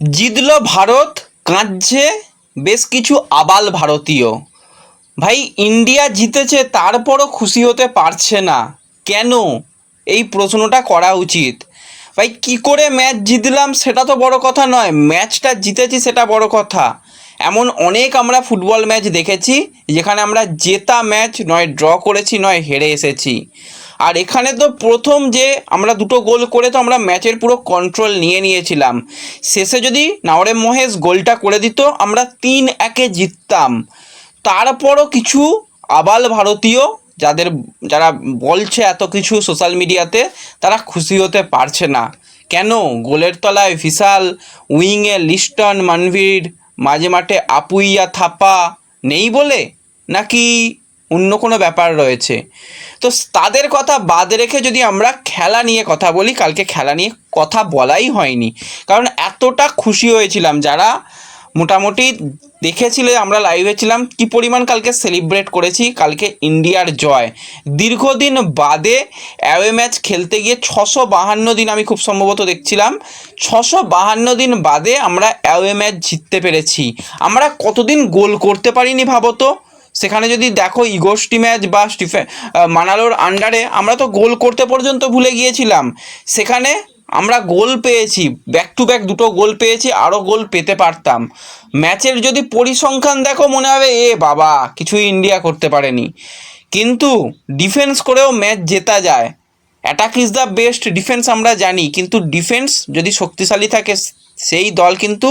জিতল ভারত কাঁদছে বেশ কিছু আবাল ভারতীয়। ভাই, ইন্ডিয়া জিতেছে, তারপরও খুশি হতে পারছে না। কেন? এই প্রশ্নটা করা উচিত। ভাই, কি করে ম্যাচ জিতলাম সেটা তো বড় কথা নয়, ম্যাচটা জিতেছি সেটা বড় কথা। এমন অনেক আমরা ফুটবল ম্যাচ দেখেছি, যেখানে আমরা জেতা ম্যাচ নয় ড্র করেছি, নয় হেরে এসেছি। আর এখানে তো প্রথম যে আমরা দুটো গোল করে তো আমরা ম্যাচের পুরো কন্ট্রোল নিয়ে নিয়েছিলাম। শেষে যদি নাওরে মহেশ গোলটা করে দিত, আমরা তিন একে জিততাম। তারপরও কিছু আবাল ভারতীয় যাদের, যারা বলছে এত কিছু সোশ্যাল মিডিয়াতে তারা খুশি হতে পারছে না। কেন? গোলের তলায় বিশাল উইংয়ে লিস্টন, মানভীর, মাঝে মাঠে আপুইয়া থাপা নেই বলে? নাকি অন্য কোনো ব্যাপার রয়েছে। তো তাদের কথা বাদ রেখে যদি আমরা খেলা নিয়ে কথা বলি, কালকে খেলা নিয়ে কথা বলাই হয়নি। কারণ এতটা খুশি হয়েছিলাম যারা মোটামুটি দেখেছিলে, আমরা লাইভে ছিলাম কি পরিমাণ কালকে সেলিব্রেট করেছি। কালকে ইন্ডিয়ার জয়। দীর্ঘদিন বাদে অ্যাওয়ে ম্যাচ খেলতে গিয়ে ছশো বাহান্ন দিন আমি খুব সম্ভবত দেখছিলাম। ছশো বাহান্ন দিন বাদে আমরা অ্যাওয়ে ম্যাচ জিততে পেরেছি। আমরা কতদিন গোল করতে পারিনি ভাবো তো? সেখানে যদি দেখো ইগোষ্টি ম্যাচ বা স্টিফে আহ, মানালোর আন্ডারে আমরা তো গোল করতে পর্যন্ত ভুলে গিয়েছিলাম। সেখানে আমরা গোল পেয়েছি ব্যাক টু ব্যাক দুটো গোল পেয়েছি আরও গোল পেতে পারতাম। ম্যাচের যদি পরিসংখ্যান দেখো মনে হবে এ বাবা কিছুই ইন্ডিয়া করতে পারেনি। কিন্তু ডিফেন্স করেও ম্যাচ জেতা যায়। Attack is the best defence আমরা জানি কিন্তু ডিফেন্স যদি শক্তিশালী থাকে সেই দল কিন্তু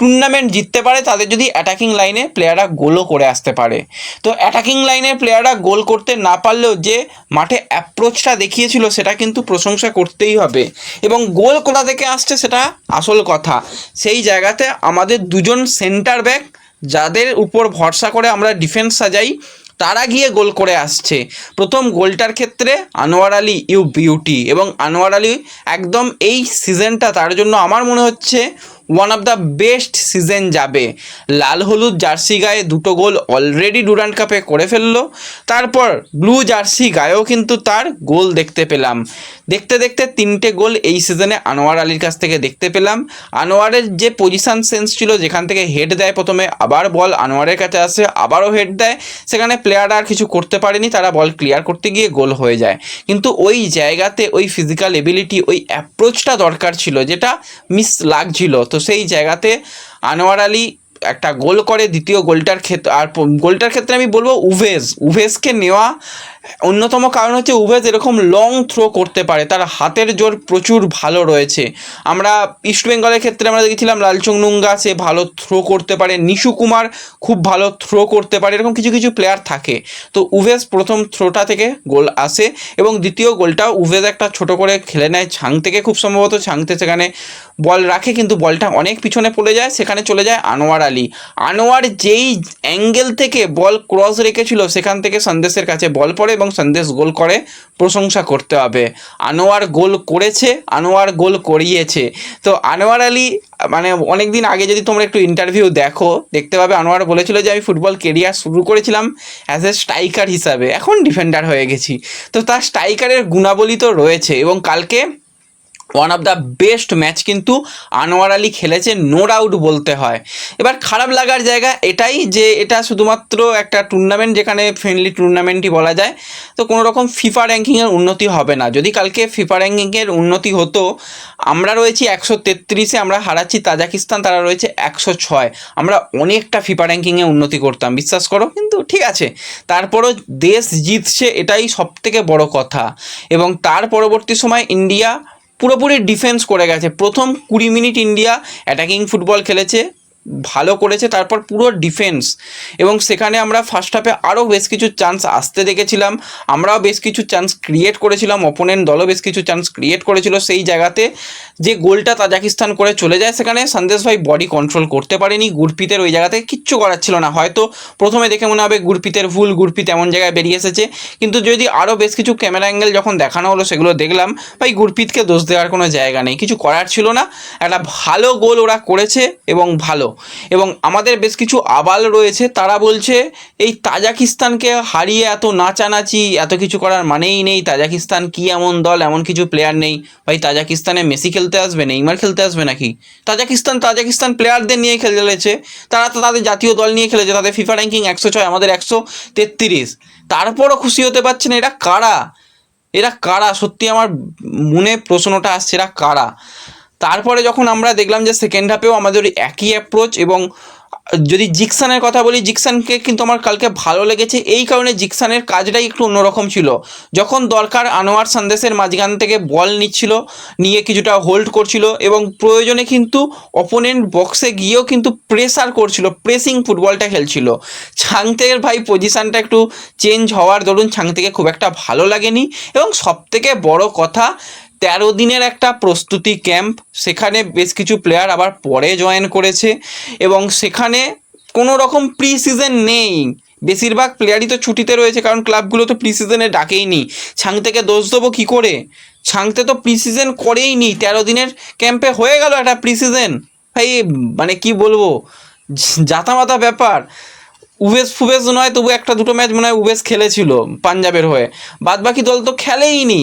টুর্নামেন্ট জিততে পারে, তাদের যদি অ্যাটাকিং লাইনে প্লেয়াররা গোলও করে আসতে পারে। তো অ্যাটাকিং লাইনের প্লেয়াররা গোল করতে না পারলেও যে মাঠে অ্যাপ্রোচটা দেখিয়েছিল, সেটা কিন্তু প্রশংসা করতেই হবে। এবং গোল কোথা থেকে আসছে, সেটা আসল কথা। সেই জায়গাতে আমাদের দুজন সেন্টার ব্যাক যাদের উপর ভরসা করে আমরা ডিফেন্স সাজাই তারা গিয়ে গোল করে আসছে। প্রথম গোলটার ক্ষেত্রে আনোয়ার আলী, ইউ বিউটি এবং আনোয়ার আলী একদম এই সিজনটা তার জন্য আমার মনে হচ্ছে one of the best season যাবে। লাল হলুদ জার্সি গায়ে দুটো গোল অলরেডি ডুরান্ড কাপে করে ফেলল। তারপর ব্লু জার্সি গায়েও কিন্তু তার গোল দেখতে পেলাম। দেখতে দেখতে তিনটে গোল এই সিজনে আনোয়ার আলীর কাছ থেকে দেখতে পেলাম। আনোয়ারের যে পজিশান সেন্স ছিল, যেখান থেকে হেড দেয় প্রথমে, আবার বল আনোয়ারের কাছে আসে, আবারও হেড দেয়। সেখানে প্লেয়ার আর কিছু করতে পারেনি, তারা বল ক্লিয়ার করতে গিয়ে গোল হয়ে যায়। কিন্তু ওই জায়গাতে ওই ফিজিক্যাল এবিলিটি ওই অ্যাপ্রোচটা দরকার ছিল, যেটা মিস লাগছিল। তো সেই জায়গাতে আনোয়ার আলী একটা গোল করে দ্বিতীয় গোলটার ক্ষেত্রে আর গোলটার ক্ষেত্রে আমি বলব উভেজ। উভেজকে নেওয়া অন্যতম কারণ হচ্ছে উভেজ এরকম লং থ্রো করতে পারে, তার হাতের জোর প্রচুর ভালো রয়েছে। আমরা ইস্ট বেঙ্গলের ক্ষেত্রে আমরা দেখেছিলাম লালচং নুঙ্গা, সে ভালো থ্রো করতে পারে। নিশু কুমার খুব ভালো থ্রো করতে পারে, এরকম কিছু কিছু প্লেয়ার থাকে। তো উভেজ প্রথম থ্রোটা থেকে গোল আসে এবং দ্বিতীয় গোলটা উভেজ একটা ছোট করে খেলে নেয়। ছাং থেকে খুব সম্ভবত ছাংতে সেখানে বল রাখে, কিন্তু বলটা অনেক পিছনে পড়ে যায়, সেখানে চলে যায় আনোয়ার আলী। আনোয়ার যেই অ্যাঙ্গেল থেকে বল ক্রস রেখেছিল, সেখান থেকে সন্দেশের কাছে বল পড়ে এবং সন্দেশ গোল করে প্রশংসা করতে হবে। আনোয়ার গোল করেছে, আনোয়ার গোল করিয়েছে। তো আনোয়ার আলী মানে অনেক দিন আগে যদি তোমরা একটু ইন্টারভিউ দেখো, দেখতে পাবে আনোয়ার বলেছিল যে, আমি ফুটবল কেরিয়ার শুরু করেছিলাম অ্যাজ এ স্ট্রাইকার হিসাবে, এখন ডিফেন্ডার হয়ে গেছি। তো তার স্ট্রাইকারের গুণাবলী তো রয়েছে এবং কালকে one of the best match কিন্তু আনোয়ার আলী খেলেছে নো ডাউট বলতে হয়। এবার খারাপ লাগার জায়গা এটাই যে এটা শুধুমাত্র একটা টুর্নামেন্ট যেখানে ফ্রেন্ডলি টুর্নামেন্টই বলা যায়, তো কোনো রকম ফিফা র্যাঙ্কিংয়ের উন্নতি হবে না। যদি কালকে ফিফা র্যাঙ্কিংয়ের উন্নতি হতো, আমরা রয়েছি একশো তেত্রিশে, আমরা হারাচ্ছি তাজাকিস্তান, তারা রয়েছে একশো ছয়। আমরা অনেকটা ফিফা র্যাঙ্কিংয়ে উন্নতি করতাম, বিশ্বাস করো? কিন্তু ঠিক আছে। তারপরও দেশ জিতছে, এটাই সব থেকে বড় কথা। এবং তার পরবর্তী সময় ইন্ডিয়া পুরোপুরি ডিফেন্স করে গেছে। প্রথম কুড়ি মিনিট ইন্ডিয়া অ্যাটাকিং ফুটবল খেলেছে। ভালো করেছে, তারপর পুরো ডিফেন্স এবং সেখানে আমরা ফার্স্ট হাফে আরও বেশ কিছু চান্স আসতে দেখেছিলাম। আমরাও বেশ কিছু চান্স ক্রিয়েট করেছিলাম অপোনেন্ট দলও বেশ কিছু চান্স ক্রিয়েট করেছিল সেই জায়গাতে। যে গোলটা তাজাকিস্তান করে চলে যায় সেখানে সন্দেশ ভাই বডি কন্ট্রোল করতে পারেনি গুরপিতের ওই জায়গাতে কিচ্ছু করার ছিল না। হয়তো প্রথমে দেখে মনে হবে গুরপিতের ভুল গুরপিত এমন জায়গায় বেরিয়ে এসেছে। কিন্তু যদি আরও বেশ কিছু ক্যামেরা অ্যাঙ্গেল যখন দেখানো হলো সেগুলো দেখলাম, ভাই গুরপিতকে দোষ দেওয়ার কোনো জায়গা নেই, কিছু করার ছিল না। একটা ভালো গোল ওরা করেছে এবং ভালো। এবং আমাদের বেশ কিছু আবাল রয়েছে। তারা বলছে, এই তাজাকিস্তানকে হারিয়ে এত নাচানাচি, এত কিছু করার মানেই নেই। তাজাকিস্তান কি এমন দল, এমন কিছু প্লেয়ার নেই। ভাই, তাজাকিস্তানে মেসি খেলতে আসবে, নেইমার খেলতে আসবে নাকি? তাজাকিস্তান তাজাকিস্তান প্লেয়ারদের নিয়ে খেলেছে তারা তো তাদের জাতীয় দল নিয়ে খেলেছে। তাদের ফিফা র্যাঙ্কিং একশো ছয়, আমাদের একশো তেত্রিশ। তারপরও খুশি হতে পারছে না। এরা কারা? এরা কারা? সত্যি আমার মনে প্রশ্নটা আসছে, এরা কারা? তারপরে যখন আমরা দেখলাম যে সেকেন্ড হাফেও আমাদের একই অ্যাপ্রোচ এবং, যদি জিকসানের কথা বলি, জিকসানকে কিন্তু আমার কালকে ভালো লেগেছে। এই কারণে জিকসানের কাজটাই একটু অন্যরকম ছিল। যখন দরকার আনোয়ার সন্দেশের মাঝখান থেকে বল নিচ্ছিল, নিয়ে কিছুটা হোল্ড করছিল এবং প্রয়োজনে কিন্তু অপোনেন্ট বক্সে গিয়েও কিন্তু প্রেসার করছিল প্রেসিং ফুটবলটা খেলছিল। ছাংতের ভাই পজিশানটা একটু চেঞ্জ হওয়ার দরুন ছাংতেকে খুব একটা ভালো লাগেনি এবং সবথেকে বড় কথা তেরো দিনের একটা প্রস্তুতি ক্যাম্প। সেখানে বেশ কিছু প্লেয়ার আবার পরে জয়েন করেছে এবং সেখানে কোনো রকম প্রি সিজন নেই। বেশিরভাগ প্লেয়ারই তো ছুটিতে রয়েছে কারণ ক্লাবগুলো তো প্রি সিজনে ডাকেইনি। ছাংতেকে দোষ দেবো কী করে? ছাংতে তো প্রি সিজন করেই নি তেরো দিনের ক্যাম্পে হয়ে গেল একটা প্রি সিজন ভাই মানে কি বলব? জাতামাতা ব্যাপার। উবেস ফুবেস নয়, তবু একটা দুটো ম্যাচ মনে হয় উবেস খেলেছিল, পাঞ্জাবের হয়ে। বাদ বাকি দল তো খেলেই নি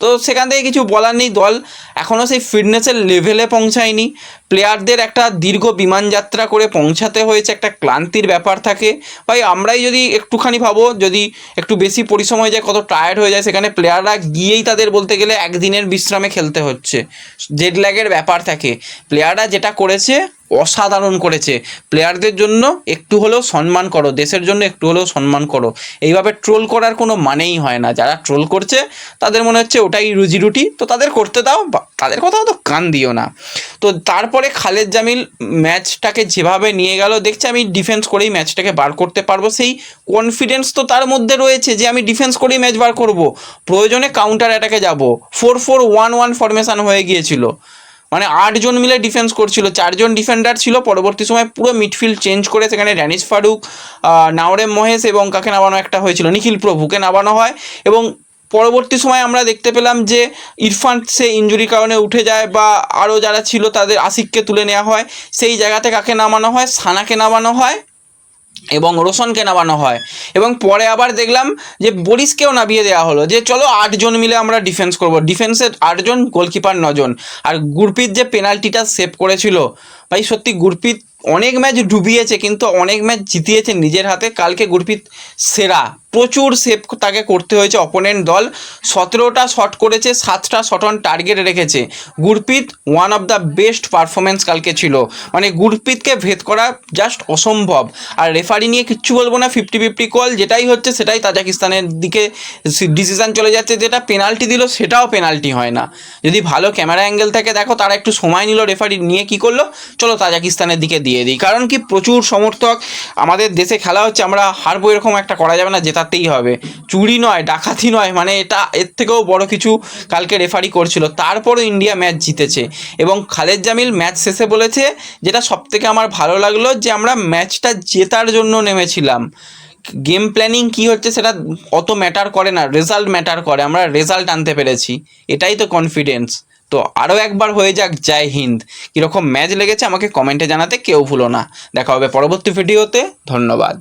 তো সেখান থেকে কিছু বলার নেই দল। এখনও সেই ফিটনেসের লেভেলে পৌঁছায়নি। প্লেয়ারদের একটা দীর্ঘ বিমান যাত্রা করে পৌঁছাতে হয়েছে, একটা ক্লান্তির ব্যাপার থাকে। ভাই, আমরাই যদি একটুখানি ভাবো, যদি একটু বেশি পরিশ্রম হয়ে যায়, কত টায়ার্ড হয়ে যায়, সেখানে প্লেয়াররা গিয়েই তাদের বলতে গেলে একদিনের বিশ্রামে খেলতে হচ্ছে। জেড ল্যাগের ব্যাপার থাকে। প্লেয়াররা যেটা করেছে অসাধারণ করেছে। প্লেয়ারদের জন্য একটু হলেও সম্মান করো, দেশের জন্য একটু হলেও সম্মান করো। এইভাবে ট্রোল করার কোনো মানেই হয় না। যারা ট্রোল করছে, তাদের মনে হচ্ছে ওটাই রুজি রুটি। তো তাদের করতে দাও তাদের কথাও তো কান দিও না। তো তারপরে খালেদ জামিল ম্যাচটাকে যেভাবে নিয়ে গেল, দেখছে আমি ডিফেন্স করেই ম্যাচটাকে বার করতে পারব। সেই কনফিডেন্স তো তার মধ্যে রয়েছে যে আমি ডিফেন্স করেই ম্যাচ বার করব। প্রয়োজনে কাউন্টার অ্যাটাকে যাব। Four four one one formation হয়ে গিয়েছিল। মানে আটজন মিলে ডিফেন্স করছিল, চারজন ডিফেন্ডার ছিল, পরবর্তী সময় পুরো মিডফিল্ড চেঞ্জ করে সেখানে ড্যানিস ফারুক নাওরে নাওরেম মহেশ এবং কাকে নামানো একটা হয়েছিল নিখিল প্রভুকে নামানো হয় এবং পরবর্তী সময় আমরা দেখতে পেলাম যে ইরফান সে ইঞ্জুরির কারণে উঠে যায় বা আরও যারা ছিল তাদের আশিককে তুলে নেওয়া হয়। সেই জায়গাতে কাকে নামানো হয়? সানাকে নামানো হয়। এবং রোশনকে নামানো হয়। এবং পরে আবার দেখলাম যে বরিসকেও নামিয়ে দেওয়া হলো যে চলো আটজন মিলে আমরা ডিফেন্স করব। ডিফেন্সের আটজন গোলকিপার নজন। আর গুরপিত যে পেনাল্টিটা সেভ করেছিল, ভাই সত্যি গুরপিত অনেক ম্যাচ ডুবিয়েছে, কিন্তু অনেক ম্যাচ জিতিয়েছে নিজের হাতে। কালকে গুরপিত সেরা। প্রচুর সেভ তাকে করতে হয়েছে অপোনেন্ট দল। সতেরোটা শট করেছে, সাতটা শট অন টার্গেট রেখেছে। Gurpreet one of the best performance কালকে ছিল। মানে গুরপিতকে ভেদ করা জাস্ট অসম্ভব। আর রেফারি নিয়ে কিচ্ছু বলব না ফিফটি ফিফটি কল যেটাই হচ্ছে সেটাই তাজাকিস্তানের দিকে ডিসিশন চলে যাচ্ছে। যেটা পেনাল্টি দিল, সেটাও পেনাল্টি হয় না। যদি ভালো ক্যামেরা অ্যাঙ্গেল থেকে, দেখো, তারা একটু সময় নিল রেফারি নিয়ে কি করল। চলো তাজাকিস্তানের দিকে দিয়ে দিই। কারণ কি প্রচুর সমর্থক আমাদের দেশে খেলা হচ্ছে, আমরা হারবো এরকম একটা করা যাবে না, জেতাতেই হবে। চুরি নয়, ডাকাতি নয় মানে এটা এর থেকেও বড় কিছু কালকে রেফারি করছিল। তারপরও ইন্ডিয়া ম্যাচ জিতেছে এবং খালেদ জামিল ম্যাচ শেষে বলেছে, যেটা সবথেকে আমার ভালো লাগল যে আমরা ম্যাচটা জেতার জন্য নেমেছিলাম। গেম প্ল্যানিং কি হচ্ছে সেটা অত ম্যাটার করে না রেজাল্ট ম্যাটার করে, আমরা রেজাল্ট আনতে পেরেছি। এটাই তো কনফিডেন্স তো আরও একবার হয়ে যাক জয় হিন্দ। কীরকম ম্যাচ লেগেছে আমাকে কমেন্টে জানাতে কেউ ভুলো না। দেখা হবে পরবর্তী ভিডিওতে ধন্যবাদ।